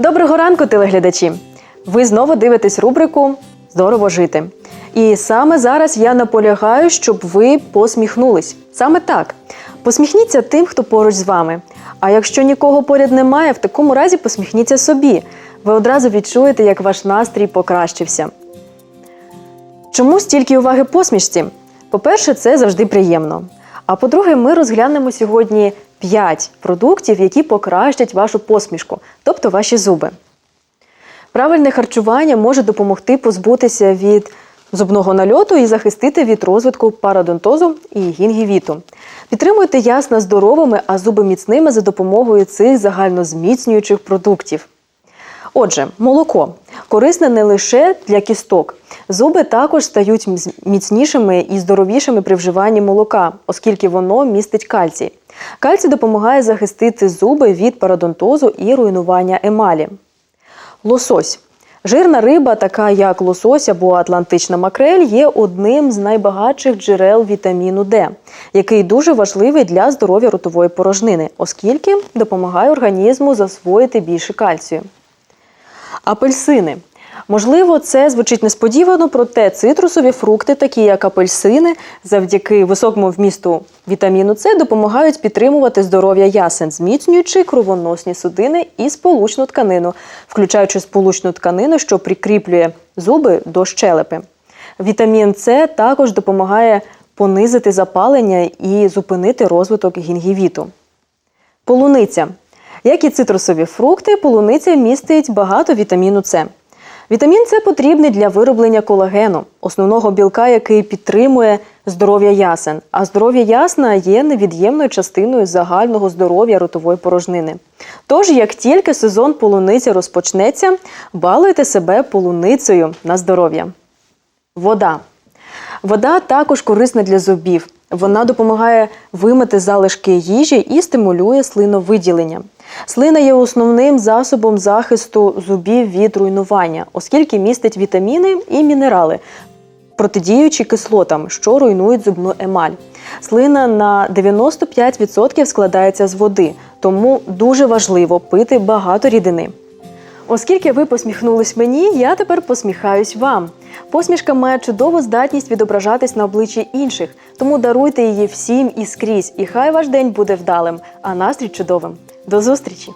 Доброго ранку, телеглядачі! Ви знову дивитесь рубрику Здорово жити. І саме зараз я наполягаю, щоб ви посміхнулись. Саме так. Посміхніться тим, хто поруч з вами. А якщо нікого поряд немає, в такому разі посміхніться собі. Ви одразу відчуєте, як ваш настрій покращився. Чому стільки уваги посмішці? По-перше, це завжди приємно. А по-друге, ми розглянемо сьогодні 5 продуктів, які покращать вашу посмішку, тобто ваші зуби. Правильне харчування може допомогти позбутися від зубного нальоту і захистити від розвитку парадонтозу і гінгівіту. Підтримуйте ясна здоровими, а зуби міцними за допомогою цих загальнозміцнюючих продуктів. Отже, молоко корисне не лише для кісток. Зуби також стають міцнішими і здоровішими при вживанні молока, оскільки воно містить кальцій. Кальцій допомагає захистити зуби від парадонтозу і руйнування емалі. Лосось. Жирна риба, така як лосось або атлантична макрель, є одним з найбагатших джерел вітаміну Д, який дуже важливий для здоров'я ротової порожнини, оскільки допомагає організму засвоїти більше кальцію. Апельсини. Можливо, це звучить несподівано, проте цитрусові фрукти, такі як апельсини, завдяки високому вмісту вітаміну С, допомагають підтримувати здоров'я ясен, зміцнюючи кровоносні судини і сполучну тканину, включаючи сполучну тканину, що прикріплює зуби до щелепи. Вітамін С також допомагає понизити запалення і зупинити розвиток гінгівіту. Полуниця. Як і цитрусові фрукти, полуниця містить багато вітаміну С. Вітамін С потрібний для вироблення колагену, основного білка, який підтримує здоров'я ясен. А здоров'я ясна є невід'ємною частиною загального здоров'я ротової порожнини. Тож, як тільки сезон полуниці розпочнеться, балуйте себе полуницею на здоров'я. Вода. Вода також корисна для зубів. Вона допомагає вимити залишки їжі і стимулює слиновиділення. Слина є основним засобом захисту зубів від руйнування, оскільки містить вітаміни і мінерали, протидіючи кислотам, що руйнують зубну емаль. Слина на 95% складається з води, тому дуже важливо пити багато рідини. Оскільки ви посміхнулись мені, я тепер посміхаюсь вам. Посмішка має чудову здатність відображатись на обличчі інших, тому даруйте її всім і скрізь, і хай ваш день буде вдалим, а настрій чудовим. До зустрічі!